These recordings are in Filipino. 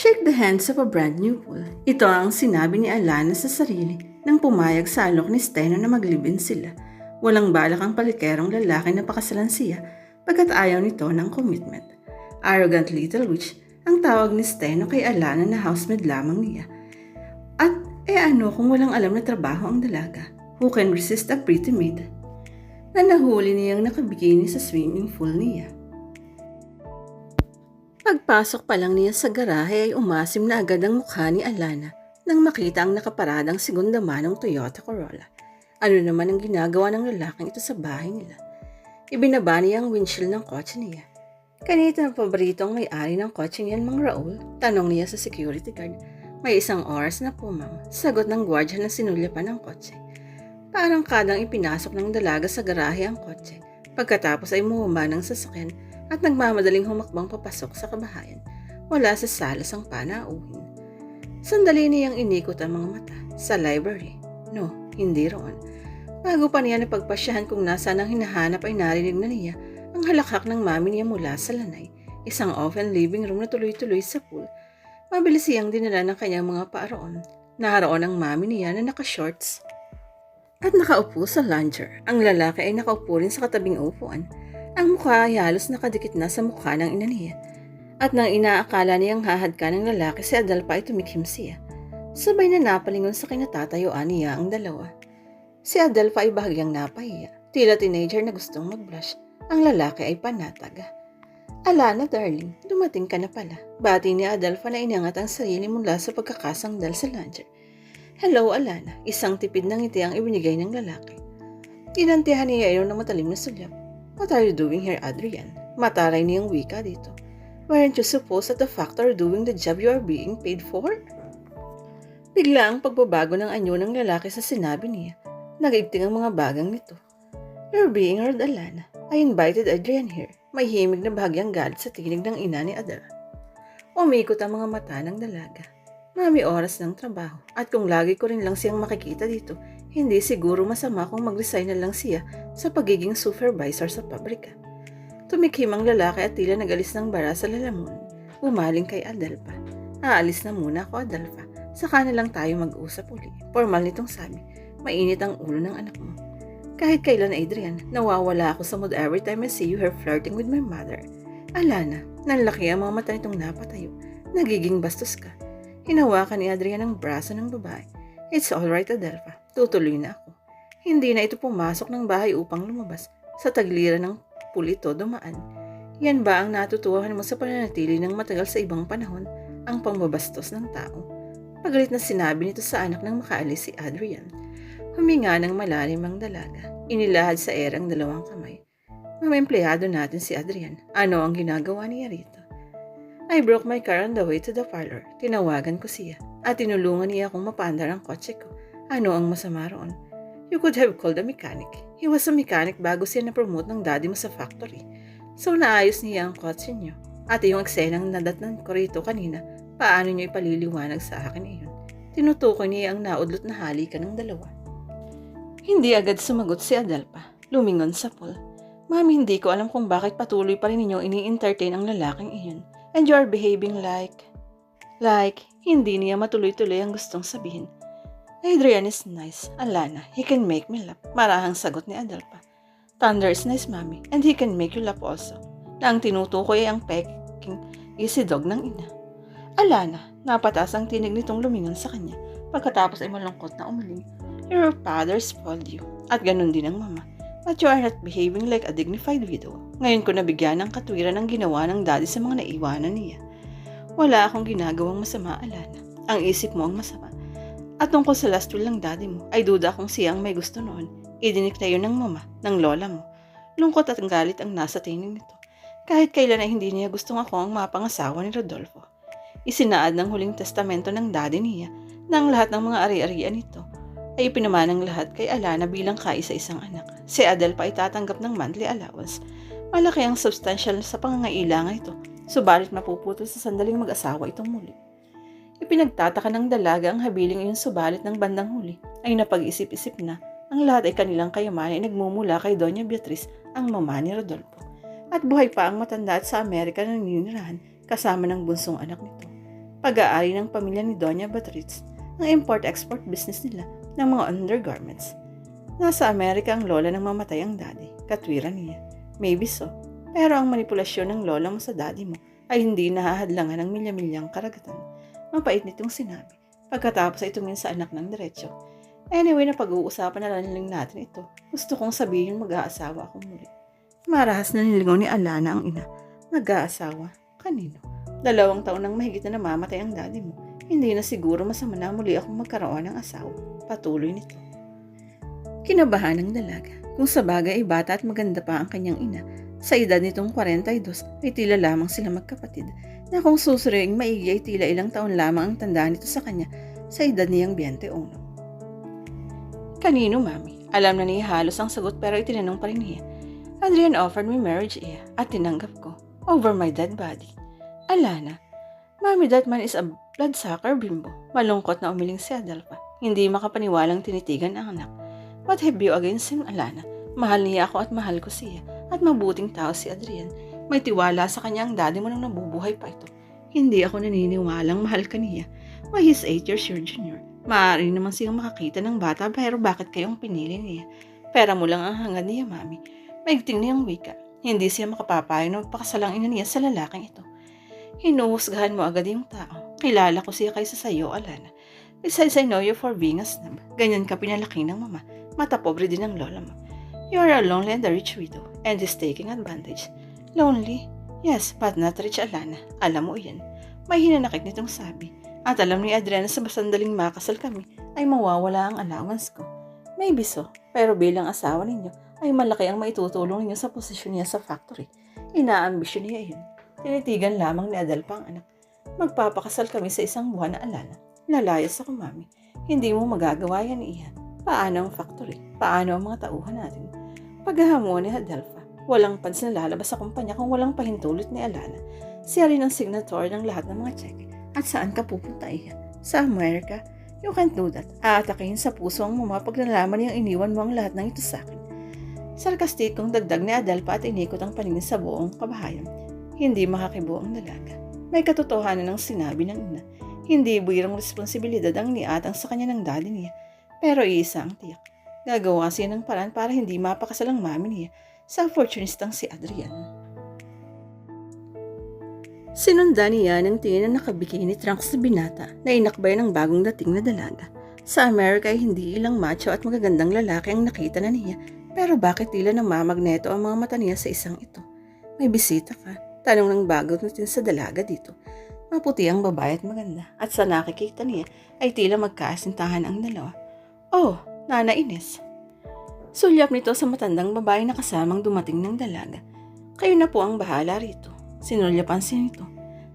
Shake the hands of a brand new pool. Ito ang sinabi ni Alana sa sarili nang pumayag sa alok ni Steno na maglibin sila. Walang balak ang palikerong lalaki na pakasalan siya pagkat ayaw nito ng commitment. Arrogant little witch ang tawag ni Steno kay Alana na housemaid lamang niya. At eh ano kung walang alam na trabaho ang dalaga? Who can resist a pretty maid? Na nahuli niyang nakabikini sa swimming pool niya. Pagpasok pa lang niya sa garahe ay umasim na agad ang mukha ni Alana nang makita ang nakaparadang segunda manong Toyota Corolla. Ano naman ang ginagawa ng lalaking ito sa bahay nila? Ibinaba niya ang windshield ng kotse niya. Kanito na paborito ang may-ari ng kotse niyan, Mang Raul? Tanong niya sa security guard. May isang oras na po, ma'am. Sagot ng gwardya na sinulya pa ng kotse. Parang kadang ipinasok ng dalaga sa garahe ang kotse. Pagkatapos ay bumaba ng sasakyan at nagmamadaling humakbang papasok sa kabahayan. Wala sa salas ang panauhin. Sandali niyang inikot ang mga mata sa library. No, hindi roon. Bago pa niya napagpasyahan kung nasaan ang hinahanap ay narinig na niya ang halakhak ng mami niya mula sa lanay. Isang open living room na tuloy-tuloy sa pool. Mabilis siyang dinala ng kanyang mga paaroon. Naharoon ang mami niya na naka-shorts at nakaupo sa lounger. Ang lalaki ay nakaupo rin sa katabing upuan. Ang mukha ay halos nakadikit na sa mukha ng ina niya. At nang inaakala niyang hahad ka ng lalaki si Adalpa ay tumikim siya. Sabay na napalingon sa kinatatayuan niya ang dalawa. Si Adelpha ay bahagyang napahiya. Tila teenager na gustong mag-blush. Ang lalaki ay panataga. Alana, darling, dumating ka na pala. Bati ni Adelpha na inangat ang sarili mula sa pagkakasangdal sa lounger. Hello, Alana. Isang tipid ng ngiti ang ibinigay ng lalaki. Tinantihan niya iyon ng matalim na sulyap. What are you doing here, Adrian? Mataray niyang wika dito. Weren't you supposed that the factor doing the job you are being paid for? Bigla ang pagbabago ng anyo ng lalaki sa sinabi niya. Nagaigting ang mga bagang nito. You're being heard, Alana. I invited Adrian here. May himig na bahagyang galit sa tinig ng ina ni Adela. Umikot ang mga mata ng dalaga. Mami oras ng trabaho at kung lagi ko rin lang siyang makikita dito, hindi siguro masama kung mag-resign na lang siya sa pagiging supervisor sa pabrika. Tumikim ang lalaki at tila nagalis ng bara sa lalamunan. Umaling kay Adelpa. Aalis na muna ako, Adelpa. Saka na lang tayo mag-usap uli. Formal nitong sabi. Mainit ang ulo ng anak mo. Kahit kailan, Adrian, nawawala ako sa mood every time I see you here flirting with my mother. Alana, nanlaki ang mga mata nitong napatayo. Nagiging bastos ka. Hinawakan ni Adrian ang braso ng babae. It's alright, Adelpha. Tutuloy na ako. Hindi na ito pumasok ng bahay upang lumabas. Sa tagliran ng pulito dumaan. Yan ba ang natutuwahan mo sa pananatili ng matagal sa ibang panahon? Ang pambabastos ng tao. Pagalit na sinabi nito sa anak ng makaalis si Adrian. Huminga ng malalim ang dalaga. Inilahad sa era ang dalawang kamay. Mga empleyado natin si Adrian. Ano ang ginagawa niya rito? I broke my car on the way to the parlor. Tinawagan ko siya at tinulungan niya akong mapandar ang kotse ko. Ano ang masama roon? You could have called a mechanic. He was a mechanic bago siya na-promote ng daddy mo sa factory. So naayos niya ang kotse niyo. At yung eksenang nadatnan ko rito kanina, paano niyo ipaliliwanag sa akin iyon? Tinutukoy niya ang naudlot na halikan ng dalawa. Hindi agad sumagot si Adelpa. Lumingon sa pool. Mami, hindi ko alam kung bakit patuloy pa rin ninyong ini-entertain ang lalaking iyon. And you are behaving like... Like, hindi niya matuloy-tuloy ang gustong sabihin. Adrian is nice. Alana, he can make me laugh. Marahang sagot ni Adelpa. Thunder is nice, mami. And he can make you laugh also. Na ang tinutukoy ay ang peking isidog ng ina. Alana, napataas ang tinig nitong lumingon sa kanya. Pagkatapos ay malungkot na umaling. Your father spoiled you. At ganun din ang mama. But you are not behaving like a dignified widow. Ngayon ko nabigyan ng katwiran ang ginawa ng daddy sa mga naiwanan niya. Wala akong ginagawang masama, Alana. Ang isip mo ang masama. At tungkol sa last will ng daddy mo, ay duda kung siyang may gusto noon. Idinik na yun ng mama, ng lola mo. Lungkot at galit ang nasa tinig nito. Kahit kailan ay hindi niya gustong ako ang mapangasawa ni Rodolfo. Isinaad ng huling testamento ng daddy niya na ang lahat ng mga ari-arian nito ay ipinamanang lahat kay Alana bilang kaisa-isang anak. Si Adel pa ay tatanggap ng monthly allowance. Malaki ang substantial sa pangangailangan ito, subalit mapuputol sa sandaling mag-asawa itong muli. Ipinagtataka ng dalaga ang habiling iyon subalit ng bandang huli ay napag-isip-isip na ang lahat ay kanilang kayamanan ay nagmumula kay Doña Beatriz, ang mama ni Rodolfo. At buhay pa ang matanda at sa Amerika na ninirahan kasama ng bunsong anak nito. Pag-aari ng pamilya ni Doña Beatriz ang import-export business nila ng mga undergarments. Nasa Amerika ang lola ng mamatay ang daddy, katwiran niya. Maybe so, pero ang manipulasyon ng lola mo sa daddy mo ay hindi nahahadlangan ng milya-milyang karagatan. Mapait nitong sinabi, pagkatapos ay tumingin sa anak ng diretsyo. Anyway, na pag-uusapan na lang natin ito. Gusto kong sabihin mag-aasawa ako muli. Marahas na nilingaw ni Alana ang ina. Mag-aasawa? Kanino? Dalawang taon nang mahigit na namamatay ang daddy mo. Hindi na siguro masama na muli akong magkaroon ng asawa. Patuloy nito. Kinabahan ng dalaga. Kung sa bagay ay bata at maganda pa ang kanyang ina, sa edad nitong 42 ay tila lamang sila magkapatid na kung susuriing maigi ay tila ilang taon lamang ang tandaan nito sa kanya sa edad niyang 21. Kanino, mami? Alam na niya halos ang sagot pero itinanong pa rin niya. Adrian offered me marriage iya at tinanggap ko. Over my dead body. Alana, Mami, that man is a bloodsucker bimbo. Malungkot na umiling si Adelpa. Hindi makapaniwalang tinitigan ang anak. What have you against him, Alana? Mahal niya ako at mahal ko siya. At mabuting tao si Adrian. May tiwala sa kanya ang daddy mo nang nabubuhay pa ito. Hindi ako naniniwalang mahal ka niya. Why, he's 8 years your junior. Maaari naman siyang makakita ng bata pero bakit kayong pinili niya? Pera mo lang ang hangad niya, mami. Maigting niyang wika. Hindi siya makapapayag na magpakasalang ina niya sa lalaking ito. Hinuhusgahan mo agad yung tao. Kilala ko siya kaysa sa'yo, Alana. Besides, I know you for being a snob. Ganyan ka pinalaki ng mama. Mata pobre din ang lola mo. You are a lonely and a rich widow, and is taking advantage. Lonely? Yes, but not rich, Alana. Alam mo yan. May hinanakit nitong sabi. At alam ni Adriana sa basandaling makasal kami, ay mawawala ang allowance ko. Maybe so, pero bilang asawa ninyo, ay malaki ang maitutulong ninyo sa posisyon niya sa factory. Inaambisyon niya yun. Tinitigan lamang ni Adelpa ang anak. Magpapakasal kami sa isang buwan na alala. Lalayas ako, mami. Hindi mo magagawa yan, iyan. Paano ang factory? Paano ang mga tauhan natin? Paghahamon ni Adelpha, walang pansin na lalabas sa kumpanya kung walang pahintulot ni Alana. Siya rin ang signator ng lahat ng mga check. At saan ka pupunta, iyan? Sa Amerika? You can't do that. Aatakihin sa puso ang mama pag nalaman niyang iniwan mo ang lahat ng ito sa akin. Sarkastikong dagdag ni Adelpa at inikot ang paningin sa buong kabahayan. Hindi makakibo ang dalaga. May katotohanan ng sinabi ng ina. Hindi buwirang responsibilidad ang niatang sa kanya ng daddy niya. Pero iisa ang tiyak. Gagawa siya ng paraan para hindi mapakasal ang mami niya sa opportunistang si Adrian. Sinundan niya ng tingin na nakabikini trunks na binata na inakbay ng bagong dating na dalaga. Sa Amerika ay hindi ilang macho at magagandang lalaki ang nakita na niya pero bakit tila namamagneto ang mga mata niya sa isang ito? May bisita ka? Tanong ng bago natin sa dalaga dito. Maputi ang babae at maganda at sa nakikita niya ay tila magkaasintahan ang dalawa. Oh, Nana Ines. Sulyap nito sa matandang babae na kasamang dumating ng dalaga. Kayo na po ang bahala rito. Sinulyapan siya nito.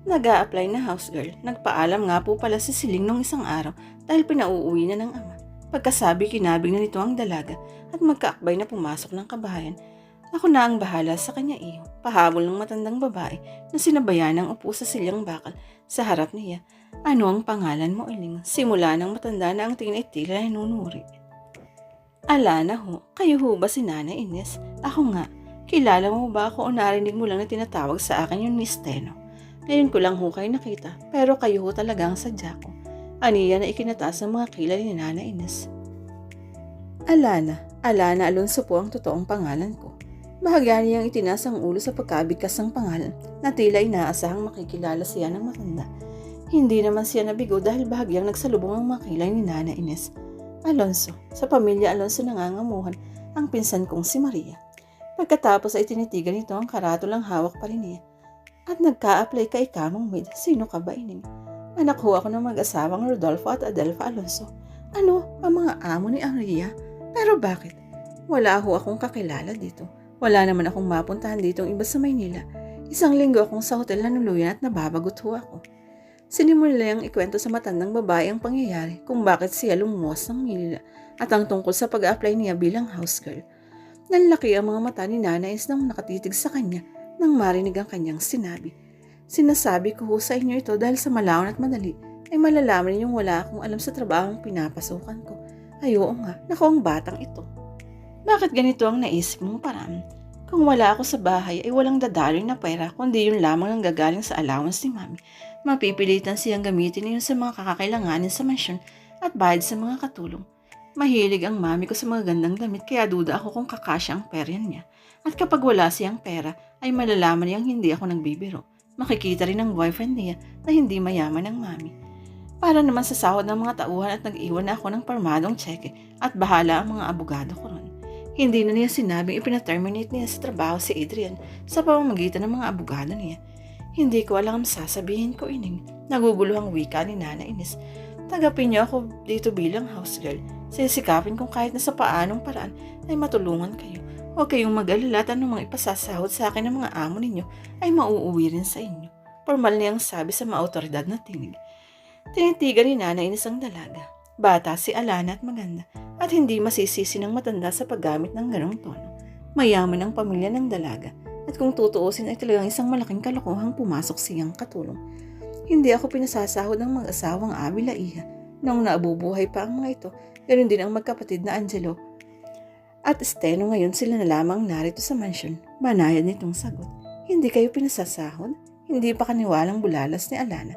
nag apply na house girl. Nagpaalam nga po pala sa siling nung isang araw dahil pinauuwi na ng ama. Pagkasabi kinabig na nito ang dalaga at magkaakbay na pumasok ng kabahayan ako na ang bahala sa kanya iyo. Pahabol ng matandang babae na sinabayan ng upo sa silyang bakal sa harap niya. Ano ang pangalan mo, Iling? Simula ng matanda na ang tingin ay tila nanunuri. Ala na ho, kayo ho ba si Nana Ines? Ako nga, kilala mo ba ako o narinig mo lang na tinatawag sa akin yung Miss Teno? Ngayon ko lang ho kayo nakita, pero kayo ho talaga ang sadya ko. Aniya na ikinataas ng mga kilay ni Nana Ines. Alana, Alana Alonso po ang totoong pangalan ko. Bahagya niyang itinas ang ulo sa pagkabigkas ng pangalan na tila inaasahang makikilala siya ng matanda. Hindi naman siya nabigo dahil bahagyang nagsalubong ang makilay ni Nana Ines. Alonso, sa pamilya Alonso nangangamuhan ang pinsan kong si Maria. Pagkatapos ay tinitigan nito ang karatulang hawak pa rin niya. At nagka-apply kay kamong maid, sino ka ba ining? Anak ho ako ng mag-asawang Rodolfo at Adelfa Alonso. Ano, ang mga amo ni Maria? Pero bakit? Wala ho akong kakilala dito. Wala naman akong mapuntahan dito iba sa Maynila. Isang linggo akong sa hotel na nuluyan at nababagot ho ako. Sinimula ang ikwento sa matandang babae ang pangyayari kung bakit siya lumuwas ng Manila at ang tungkol sa pag-apply niya bilang house girl. Nanlaki ang mga mata ni Nanais nang nakatitig sa kanya nang marinig ang kanyang sinabi. Sinasabi ko sa inyo ito dahil sa malawon at madali ay malalaman ninyong wala akong alam sa trabahong pinapasukan ko. Ay nga, naku ang batang ito. Bakit ganito ang naisip mong paraan? Kung wala ako sa bahay ay walang dadaloy na pera kundi yun lamang ang gagaling sa allowance ni mami. Mapipilitan siyang gamitin yun sa mga kakakailanganin sa mansyon at bayad sa mga katulong. Mahilig ang mami ko sa mga gandang damit kaya duda ako kung kakasya ang pera niya. At kapag wala siyang pera ay malalaman niyang hindi ako nagbibiro. Makikita rin ng boyfriend niya na hindi mayaman ang mami. Para naman sa sahod ng mga tauhan at nag-iwan na ako ng parmadong tseke at bahala ang mga abogado ko ron. Hindi na niya sinabing ipinaterminate niya sa trabaho si Adrian sa pamamagitan ng mga abogado niya. Hindi ko alam sasabihin ko ining. Nagugulo ang wika ni Nana Ines. Tagapin niyo ako dito bilang house girl. Sisikapin kung kahit na sa paanong paraan ay matulungan kayo. Huwag kayong mag-alala at anumang ipasasahod sa akin ng mga amo ninyo ay mauuwi rin sa inyo. Formal niyang sabi sa mga autoridad na tinig. Tinitigan ni Nana Ines ang dalaga. Bata si Alana at maganda at hindi masisisi ng matanda sa paggamit ng ganong tono. Mayaman ang pamilya ng dalaga at kung tutuusin ay talagang isang malaking kalokohang pumasok siyang katulong. Hindi ako pinasasahod ng mga asawang Abila Iha. Nang naabubuhay pa ang mga ito, ganoon din ang magkapatid na Angelo at Steno ngayon sila na lamang narito sa mansyon. Banayad nitong sagot. Hindi kayo pinasasahod? Hindi pa kaniwalang bulalas ni Alana.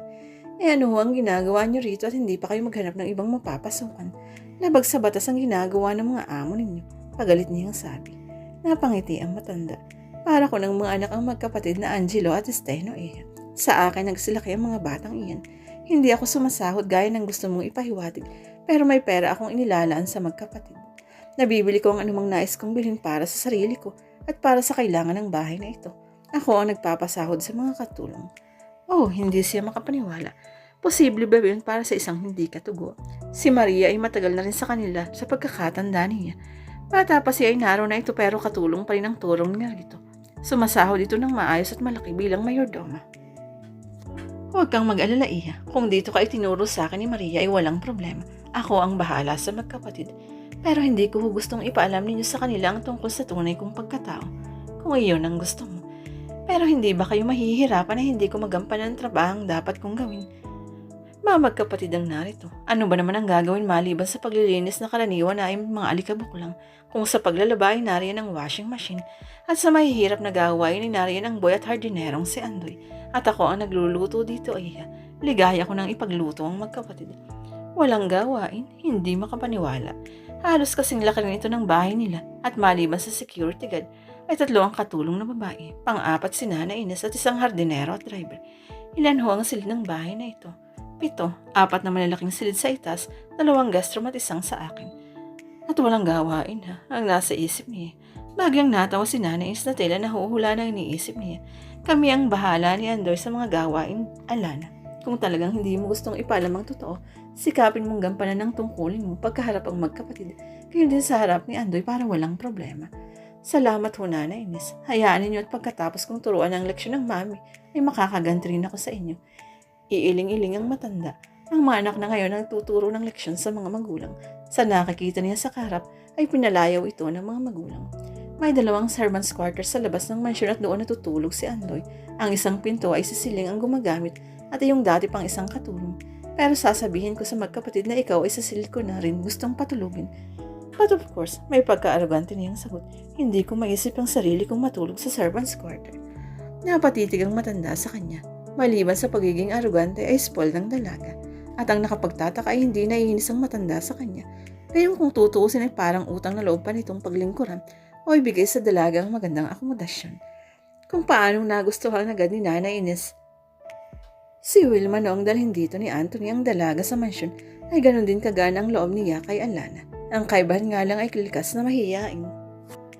Eh ano ang ginagawa niyo rito at hindi pa kayo maghanap ng ibang mapapasukan? Labag sa batas ang ginagawa ng mga amo ninyo. Pagalit niyang sabi. Napangiti ang matanda. Para ko ng mga anak ang magkapatid na Angelo at Steno eh. Sa akin nagsilaki ang mga batang iyan. Hindi ako sumasahod gaya ng gusto mong ipahiwatig pero may pera akong inilalaan sa magkapatid. Nabibili ko ang anumang nais kong bilhin para sa sarili ko at para sa kailangan ng bahay na ito. Ako ang nagpapasahod sa mga katulong. Oh, hindi siya makapaniwala. Posible ba yun para sa isang hindi katugo? Si Maria ay matagal na rin sa kanila sa pagkakatanda niya. Bata pa siya ay naroon na ito pero katulong pa rin ang turong niya rito. Sumasahod ito ng maayos at malaki bilang mayordoma. Huwag kang mag-alala, Iha. Kung dito ka itinuro sa akin ni Maria ay walang problema. Ako ang bahala sa magkapatid. Pero hindi ko gustong ipaalam ninyo sa kanila ang tungkol sa tunay kong pagkatao. Kung iyon ang gusto mo. Pero hindi ba kayo mahihirapan na hindi ko magampanan ang trabahang dapat kong gawin? Mga magkapatid ang narito. Ano ba naman ang gagawin maliban sa paglilinis na karaniwan na ay mga alikabok lang? Kung sa paglalaba ay nariyan ang washing machine at sa mahihirap na gawain ay nariyan ang boy at hardinerong si Andoy. At ako ang nagluluto dito ay ligaya ko nang ipagluto ang magkapatid. Walang gawain, hindi makapaniwala. Halos kasing laki rin ito ng bahay nila at maliban sa security guard ay tatlo ang katulong na babae, pang-apat si Nana Ines at isang hardinero at driver. Ilan ho ang silid ng bahay na ito? Pito, apat na malalaking silid sa itas, dalawang at isang sa akin. At walang gawain ha, ang nasa isip niya. Bagyang natawa si Nana Ines na tela na huhula na iniisip niya. Kami ang bahala ni Andor sa mga gawain, Alana. Kung talagang hindi mo gustong ipalam ang totoo, Sikapin mong gampanan ng tungkulin mo pagkaharap ang magkapatid, kayo din sa harap ni Andoy para walang problema. Salamat ho, Nanay Ines. Hayaan ninyo at pagkatapos kong turuan ang leksyon ng mami, ay makakaganti rin ako sa inyo. Iiling-iling ang matanda. Ang mga anak na ngayon ang tuturo ng leksyon sa mga magulang. Sa nakikita niya sa karap, ay pinalayaw ito ng mga magulang. May dalawang servants quarter sa labas ng mansyon at doon natutulog si Andoy. Ang isang pinto ay sisiling ang gumagamit at yung dati pang isang katulong. Pero sasabihin ko sa magkapatid na ikaw ay sasilid ko na rin gustong patulugin. But of course, may pagka-arrogante niyang sagot. Hindi ko maisip ang sarili kong matulog sa servant's quarter. Napatitig ang matanda sa kanya. Maliban sa pagiging arrogante ay spoiled ng dalaga. At ang nakapagtataka ay hindi naiinis ang matanda sa kanya. Kayong kung tutuusin ay parang utang na loob pa nitong paglingkuran o ibigay sa dalaga ang magandang akomodasyon. Kung paanong nagustuhan agad ni Nana Ines Si Wilma noong dalhin dito ni Anthony ang dalaga sa mansyon ay ganon din kagana ang loob niya kay Alana. Ang kaibahan nga lang ay kilikas na mahiyain.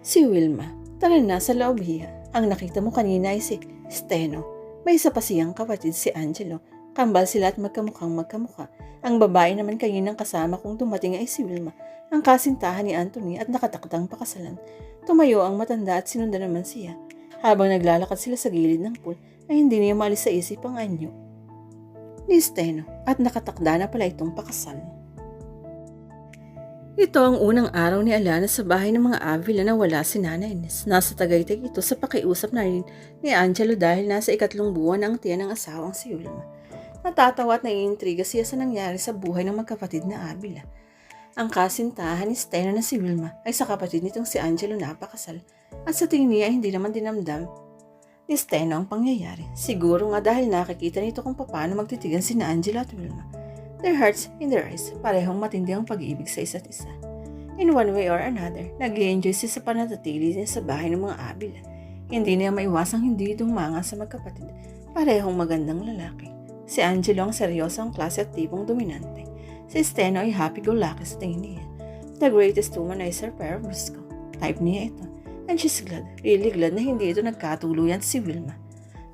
Si Wilma, tara na sa loob hiya. Ang nakita mo kanina ay si Steno. May isa pa siyang kapatid si Angelo. Kambal sila at magkamukhang magkamukha. Ang babae naman kaninang kasama kung dumating ay si Wilma, ang kasintahan ni Anthony at nakatakdang pakasalan. Tumayo ang matanda at sinundan naman siya. Habang naglalakad sila sa gilid ng pool, ay hindi niya malis sa isip ang anyo ni Steno at nakatakda na pala itong pakasal. Ito ang unang araw ni Alana sa bahay ng mga Avila na wala si Nana Ines. Nasa Tagaytay ito sa pakiusap na rin ni Angelo dahil nasa ikatlong buwan ang tiyan ng asawang si Ulma. Natatawa at naiintriga siya sa nangyari sa buhay ng magkapatid na Avila. Ang kasintahan ni Steno na si Wilma ay sa kapatid nitong si Angelo napakasal At sa tingin niya hindi naman dinamdam ni Steno ang pangyayari. Siguro nga dahil nakikita nito kung paano magtitigan sina Angela at Wilma. Their hearts in their eyes, parehong matindi ang pag-ibig sa isa't isa. In one way or another, nag enjoy siya sa pananatili niya sa bahay ng mga abila. Hindi niya maiwasang hindi dumanga sa magkapatid. Parehong magandang lalaki. Si Angelo ang seryosong klase at tipong dominante. Si Steno ay happy-go-lucky sa tingin niya. The greatest womanizer pero brusco. Type niya ito. And she's glad, really glad na hindi ito nagkatuluyan si Wilma.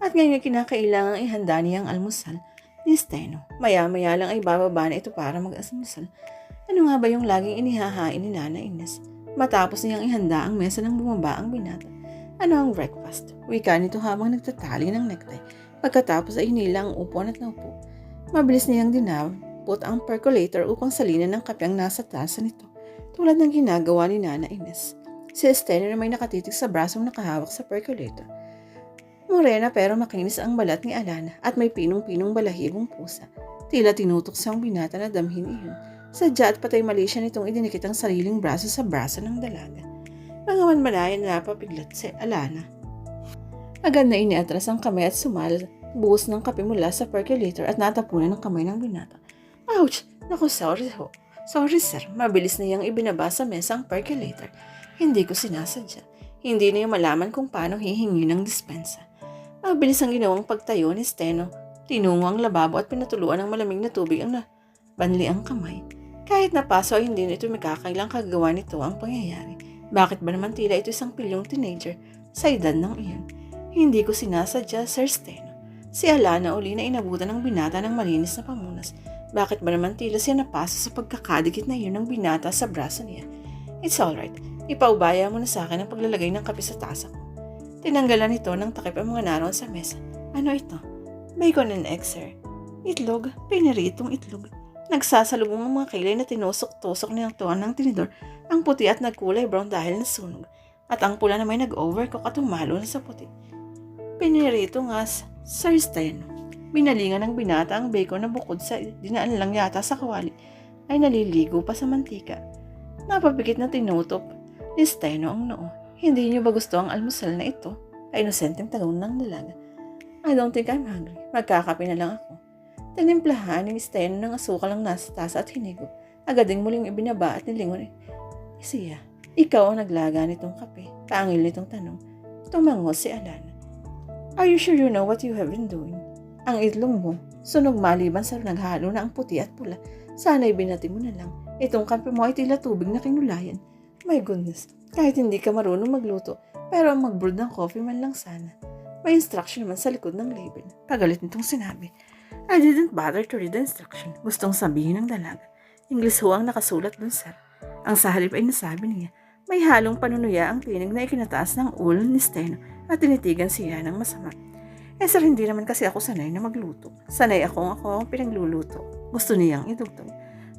At ngayon ay kinakailangang ihanda niya ang almusal ni Steno. Maya-maya lang ay bababa na ito para mag-asmusal. Ano nga ba yung laging inihahain ni Nana Ines? Matapos niyang ihanda ang mesa ng bumaba ang binata. Ano ang breakfast? Wika nito habang nagtatali ng necktie. Pagkatapos ay hinila ang upuan at naupo. Mabilis niyang dinapot ang percolator upang salinan ng kape ang nasa tasa nito. Tulad ng ginagawa ni Nana Ines. Si Estelle na may nakatitig sa brasong nakahawak sa percolator. Morena pero makinis ang balat ni Alana at may pinong-pinong balahibong pusa. Tila tinutok sa binata na damhin iyon. Sadya at patay mali siya nitong idinikit ang sariling braso sa braso ng dalaga. Mga manmalayan na napapiglat si Alana. Agad na iniatras ang kamay at sumal buhos ng kape mula sa percolator at natapunan ng kamay ng binata. Ouch! Naku, sorry ho. Sorry sir, mabilis na iyang ibinaba sa mesa ang percolator. Hindi ko sinasadya. Hindi niya malaman kung paano hihingi ng dispensa. Mabilis ang ginawang pagtayo ni Steno. Tinungo ang lababo at pinatuluan ng malamig na tubig ang nabanli ang kamay. Kahit napaso ay hindi nito makakailang kagawa nito ang pangyayari. Bakit ba naman tila ito isang pilyong teenager sa edad ng iyon? Hindi ko sinasadya, Sir Steno. Si Alana uli na inabutan ng binata ng malinis na pamunas. Bakit ba naman tila siya napasa sa pagkakadikit na iyon ng binata sa braso niya? It's alright. Ipaubaya mo na sa akin ang paglalagay ng kape sa tasa ko. Tinanggalan nito ng takip ang mga naroon sa mesa. Ano ito? Bacon and egg, sir. Itlog, piniritong itlog. Nagsasalubong ang mga kilay na tinusok-tusok niyang tuwan ng tinidor ang puti at nagkulay brown dahil nasunog. At ang pula na may nag-overcook at umalo na sa puti. Pinirito nga, Sir Steno. Binalingan ng binata ang bacon na bukod sa dinaan lang yata sa kawali ay naliligo pa sa mantika. Napapikit na tinutok ni Steno ang noo. Hindi niyo ba gusto ang almusal na ito? Ay inosenteng tanong ng dalaga. I don't think I'm hungry. Magkakape na lang ako. Tinimplahan ni Steno ng asukal ang nasa tasa at hinigo. Agad ding muling ibinaba at nilingon. Siya, ikaw ang naglaga nitong kape. Pangil nitong tanong. Tumango si Alana. Are you sure you know what you have been doing? Ang itlog mo, sunog maliban sa naghalo na ang puti at pula. Sana'y binati mo na lang. Itong kape mo ay tila tubig na kinulayan. My goodness, kahit hindi ka marunong magluto, pero mag-brew ng coffee man lang sana. May instruction naman sa likod ng label. Pagalit nitong sinabi. I didn't bother to read the instruction. Gustong sabihin ng dalaga. English ho ang nakasulat dun, sir. Ang sa halip ay nasabi niya, may halong panunuya ang tinig na ikinataas ng ulo ni Steno at tinitigan siya ng masama. Eh sir, hindi naman kasi ako sanay na magluto. Sanay ako ako ang pinagluluto. Gusto niyang idugtong.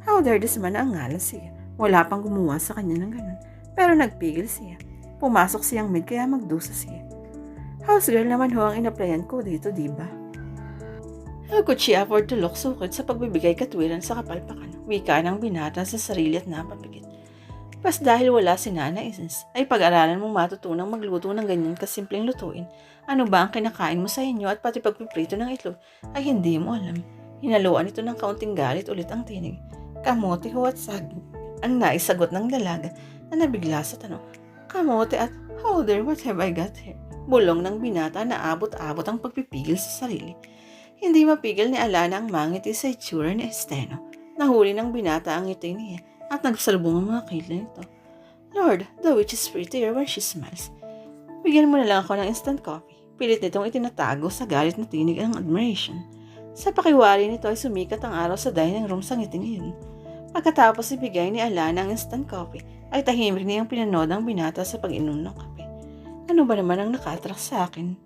How dare this man ang ngalan siya. Wala pang gumawa sa kanya ng ganun. Pero nagpigil siya. Pumasok siyang mid kaya magdusa siya. House girl naman ho ang inaplayan ko dito, di ba? How could she afford to look sukit sa pagbibigay katwiran sa kapalpakan? Wika ng binata sa sarili at napapigit. Pas dahil wala si Nana Isens, ay pag-aralan mong matutunang magluto ng ganyan kasimpleng lutuin. Ano ba ang kinakain mo sa inyo at pati pagpiprito ng itlog ay hindi mo alam. Hinaluan ito ng kaunting galit ulit ang tinig. Kamote ho at saging. Ang naisagot ng dalaga na nabigla sa tanong. Kamote at how there, what have I got here? Bulong ng binata na abot-abot ang pagpipigil sa sarili. Hindi mapigil ni Alana ang mangiti sa itsura ni Esteno. Nahuli ng binata ang ngiti niya at nagsalubong ang mga kilay nito. Lord, the witch is prettier when she smiles. Bigyan mo na lang ako ng instant coffee. Pilit nitong itinatago sa galit na tinig ang admiration. Sa pakiwari nito ay sumikat ang araw sa dining room sa ngiting iyon. Pagkatapos ibigay ni Alana ang instant coffee, ay tahimik niyang pinanood ang binata sa pag-inom ng kape. Ano ba naman ang nakatrak sa akin?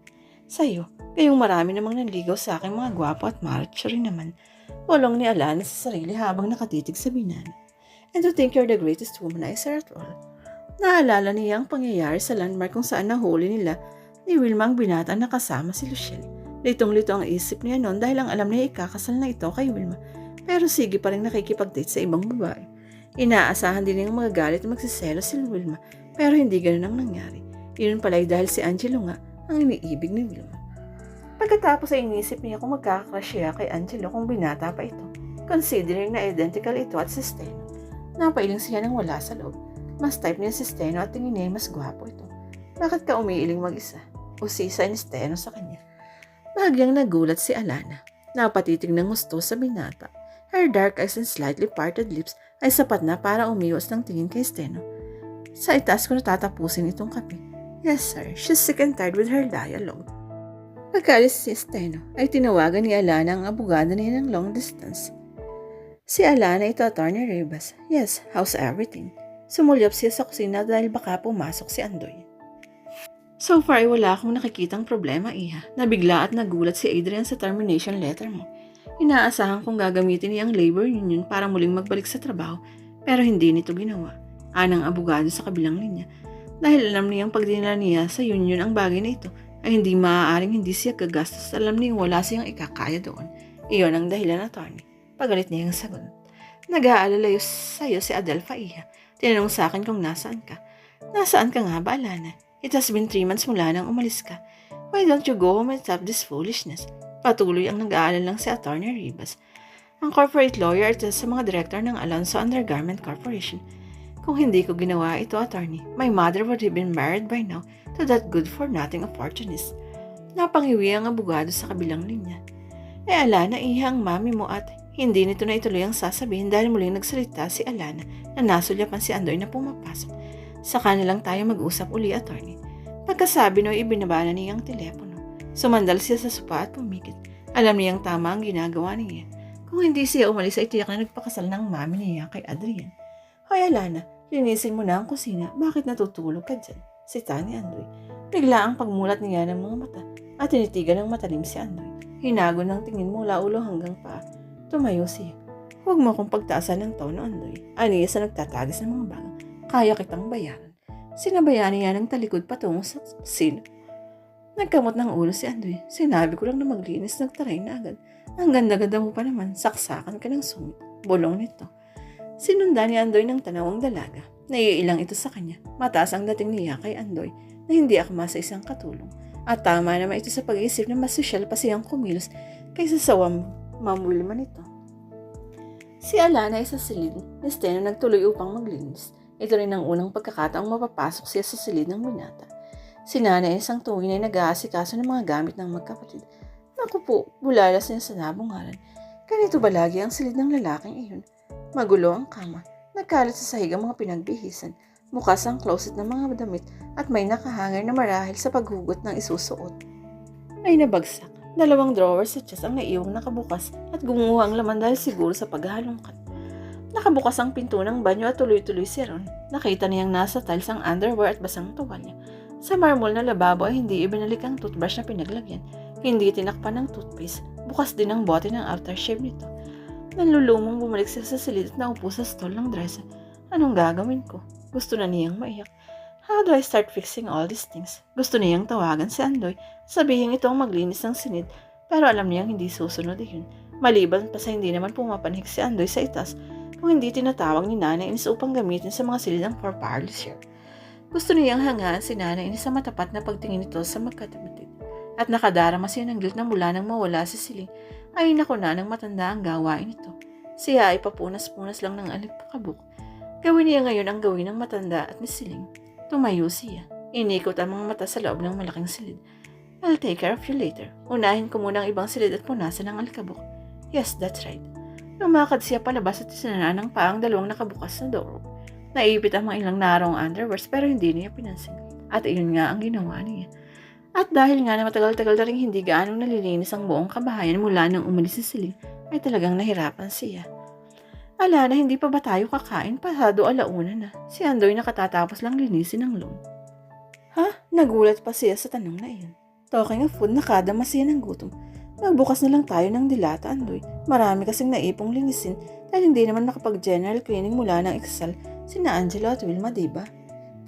Sa'yo, kayong marami namang nanligaw sa akin mga gwapo at macho rin naman. Walong ni Alana sa sarili habang nakatitig sa binana. And to think you're the greatest womanizer at all. Naalala niya ang pangyayari sa landmark kung saan nahuli nila ni Wilma ang binata na kasama si Luciel. Litong-lito ang isip niya noon dahil ang alam niya ikakasal na ito kay Wilma. Pero sige pa rin nakikipag-date sa ibang babae. Inaasahan din niyang magagalit at magsiselo si Wilma pero hindi ganun ang nangyari. Yun pala dahil si Angelo nga ang iniibig ni Wilma. Pagkatapos ay inisip niya kung magkakrush siya kay Angelo kung binata pa ito, considering na identical ito at si Steno. Napailing siya nang wala sa loob. Mas type niya si Steno at tingin niya mas gwapo ito. Bakit ka umiiling mag-isa? Usisa ni Steno sa kanya. Bahagyang nagulat si Alana. Napatitig ng gusto sa binata. Her dark eyes and slightly parted lips ay sapat na para umiwas ng tingin kay Steno. Sa itaas ko natatapusin itong kape. Yes, sir. She's sick and tired with her dialogue. Pagkalis si Steno, ay tinawagan ni Alana ang abogado niya ng long distance. Si Alana ito attorney Ribas. Yes, how's everything? Sumulyap siya sa kusina dahil baka pumasok si Andoy. So far ay wala akong nakikitang problema, Iha. Nabigla at nagulat si Adrian sa termination letter mo. Inaasahan kong gagamitin niya ang labor union para muling magbalik sa trabaho, pero hindi nito ginawa. Anang abogado sa kabilang linya. Dahil alam niyang pag dinala niya sa union ang bagay na ito, ay hindi maaaring hindi siya gagastos alam niyang wala siyang ikakaya doon. Iyon ang dahilan attorney. Pagalit niya ang sagot. Nag-aalala sa'yo si Adelpha Iha. Tinanong sa akin kung nasaan ka. Nasaan ka nga ba, Alana? It has been three months mula nang umalis ka. Why don't you go home and stop this foolishness? Patuloy ang nag-aalala lang si Attorney Ribas. Ang corporate lawyer at sa mga director ng Alonso Undergarment Corporation. Kung hindi ko ginawa ito, attorney, my mother would have been married by now to that good-for-nothing opportunist. Napangiwi ang abogado sa kabilang linya. Eh Alana, iha ang mami mo at hindi nito na ituloy ang sasabihin dahil muling nagsalita si Alana na nasulyapan si Andoy na pumapasok. Sa kanilang tayo mag-usap uli, attorney. Pagkasabi no, ibinaba na niya ang telepono. Sumandal siya sa sopa at pumikit. Alam niyang tama ang ginagawa niya. Kung hindi siya umalis ay tiyak na nagpakasal ng mami niya kay Adrian. Hoy Alana, linisin mo na ang kusina. Bakit natutulog ka dyan? Si Tani Andoy. Bigla ang pagmulat niya ng mga mata at tinitigan ng matalim si Andoy. Hinago ng tingin mula ulo hanggang paa. Tumayo siya. Huwag mo akong pagtaasan ng tono, Andoy. Aniya sa nagtatagis ng mga bagang. Kaya kitang bayaran. Sinabayan niya ng talikod patungo sa silo. Nagkamot ng ulo si Andoy. Sinabi ko lang na maglinis, nagtaray na agad. Ang ganda-ganda mo pa naman, saksakan ka ng sungit. Bulong nito. Sinundan ni Andoy ng tanawang dalaga. Naiilang ito sa kanya. Mataas ang dating niya kay Andoy na hindi akma sa isang katulong. At tama naman ito sa pag-iisip na mas sosyal pa siyang kumilos kaysa sa wam mamulima nito. Si Alana ay sa silid ni Steno nagtuloy upang maglinis. Ito rin ang unang pagkakataong mapapasok siya sa silid ng binata. Si nanay isang tuwin ay nag-aasikaso ng mga gamit ng magkapatid. Naku po, bulalas niya sa nabungaran. Ganito ba lagi ang silid ng lalaking iyon? Magulo ang kama. Nagkalat sa sahig ang mga pinagbihisan. Bukas ang closet ng mga damit at may nakahangir na marahil sa paghugot ng isusuot. Ay nabagsak. Dalawang drawer sa chest ang naiwang nakabukas at gumuha ang laman dahil siguro sa paghalongkat. Nakabukas ang pinto ng banyo at tuloy-tuloy si Ron. Nakita niyang nasa tiles ang underwear at basang tuwalya. Sa marmol na lababo ay hindi ibinalik ang toothbrush na pinaglagyan. Hindi tinakpan ng toothpaste. Bukas din ang bote ng aftershave nito. Nanlulumong bumalik siya sa silid at naupo sa stall ng dresser. Anong gagawin ko? Gusto na niyang maiyak. How do I start fixing all these things? Gusto niyang tawagan si Andoy, sabihin ito ang maglinis ng sinid, pero alam niyang hindi susunod iyon. Maliban pa sa hindi naman pumapanhik si Andoy sa itas, kung hindi tinatawag ni Nanay Inis upang gamitin sa mga silid ng for parlor Gusto niyang hangaan si Nanay sa matapat na pagtingin nito sa magkatamatid. At nakadarama siya ng guilt na mula nang mawala si Siling, ay nako na ng matanda ang gawain nito. Siya ay papunas-punas lang ng alipakabuk. Gawin niya ngayon ang gawin ng matanda at ni Siling. Tumayo siya. Inikot ang mga mata sa loob ng malaking silid. I'll take care of you later. Unahin ko muna ang ibang silid at punasan ng alikabok. Yes, that's right. Lumakad siya palabas at isinana ng paang dalawang nakabukas na door. Naipit ang mga ilang narong underwears pero hindi niya pinansin. At iyon nga ang ginawa niya. At dahil nga na matagal-tagal na rin hindi gaano nalilinis ang buong kabahayan mula nang umalis si Siling, ay talagang nahirapan siya. Ala na hindi pa ba tayo kakain? Pasado alauna na. Si Andoy nakatatapos lang linisin ng loan. Ha? Nagulat pa siya sa tanong na iyon. Talking of food, nakadama siya ng gutom. Magbukas na lang tayo ng dilata, Andoy. Marami kasing naipong linisin dahil hindi naman nakapag-general cleaning mula ng Excel sina Angelo at Wilma, diba?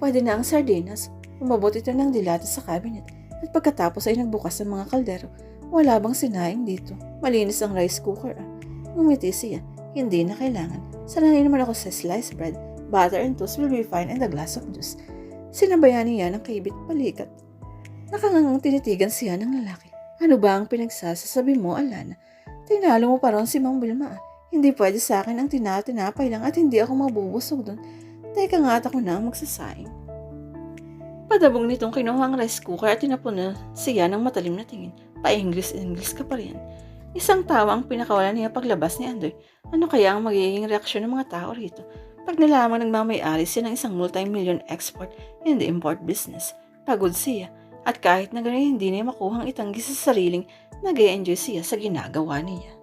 Pwede na ang sardinas. Umabot ito ng dilata sa cabinet at pagkatapos ay nagbukas ng mga kaldero. Wala bang sinaing dito? Malinis ang rice cooker. Ah. Ngumiti siya. Hindi na kailangan. Sanay naman ako sa sliced bread. Butter and toast will be fine and a glass of juice. Sinabayan niya ng kaibit balikat. Nakangangang tinitigan siya ng lalaki. Ano ba ang pinagsasasabi mo, Alana? Tinalo mo pa si Mang Wilma. Hindi pwede sa akin ang tinatinapay lang at hindi ako mabubusog doon. Teka nga at ako na ang magsasaing. Padabong nitong kinuha ang rice cooker at tinapon na siya ng matalim na tingin. Pa-English-English ka pa rin. Isang tawa ang pinakawalan niya paglabas ni Andoy. Ano kaya ang magiging reaksyon ng mga tao rito? Pag nalaman nagmamayari siya ng isang multi-million export the import business, pagod siya. At kahit na ganyan hindi niya makuhang itanggi sa sariling, nag enjoy siya sa ginagawa niya.